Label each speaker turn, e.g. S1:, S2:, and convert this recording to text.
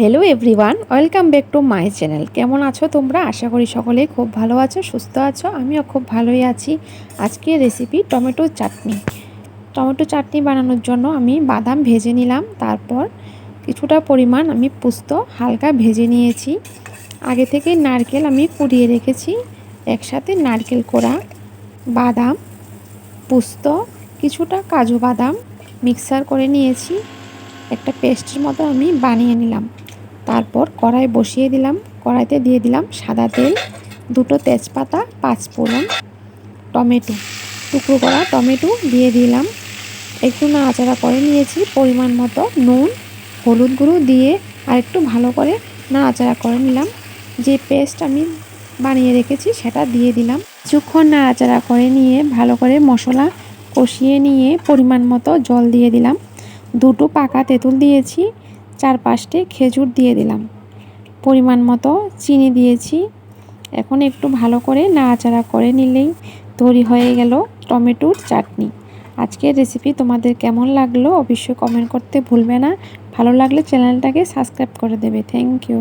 S1: Hello everyone welcome back to my channel কেমন আছো তোমরা? আশা করি সকলেই খুব ভালো আছো, সুস্থ আছো, আমিও খুব ভালোই আছি। আজকে recipe tomato chutney. Tomato chutney বানানোর জন্য আমি বাদাম ভেজে নিলাম, তারপর কিছুটা পরিমাণ আমি পুস্ত হালকা ভেজে নিয়েছি। আগে থেকে নারকেল আমি পুড়িয়ে রেখেছি, একসাথে নারকেল কোড়া, বাদাম, পুস্ত, কিছুটা কাজু বাদাম মিক্সার করে নিয়েছি। একটা পেস্টের মতো আমি বানিয়ে নিলাম। তারপর কড়াই বসিয়ে দিলাম। কড়াইতে দিয়ে দিলাম সাদা তেল, দুটো তেজপাতা, পাঁচ ফোড়ন, টমেটো। টুকরো করা টমেটো দিয়ে দিলাম। একটু না নাড়াচাড়া করে নিয়েছি পরিমাণ মতো নুন, হলুদ গুঁড়ো দিয়ে আর একটু ভালো করে না নাড়াচাড়া করে নিলাম। যে পেস্ট আমি বানিয়ে রেখেছি সেটা দিয়ে দিলাম। কিছুক্ষণ নাড়াচাড়া করে নিয়ে ভালো করে মশলা কষিয়ে নিয়ে পরিমাণ মতো জল দিয়ে দিলাম। দুটো পাকা তেঁতুল দিয়েছি। চার পাঁচটি খেজুর দিয়ে দিলাম। পরিমাণ মতো চিনি দিয়েছি। এখন একটু ভালো করে নাড়াচাড়া করে নিলেই তৈরি হয়ে গেল টমেটোর চাটনি। আজকের রেসিপি তোমাদের কেমন লাগল অবশ্যই কমেন্ট করতে ভুলবে না। ভালো লাগলে চ্যানেলটাকে সাবস্ক্রাইব করে দেবে। Thank you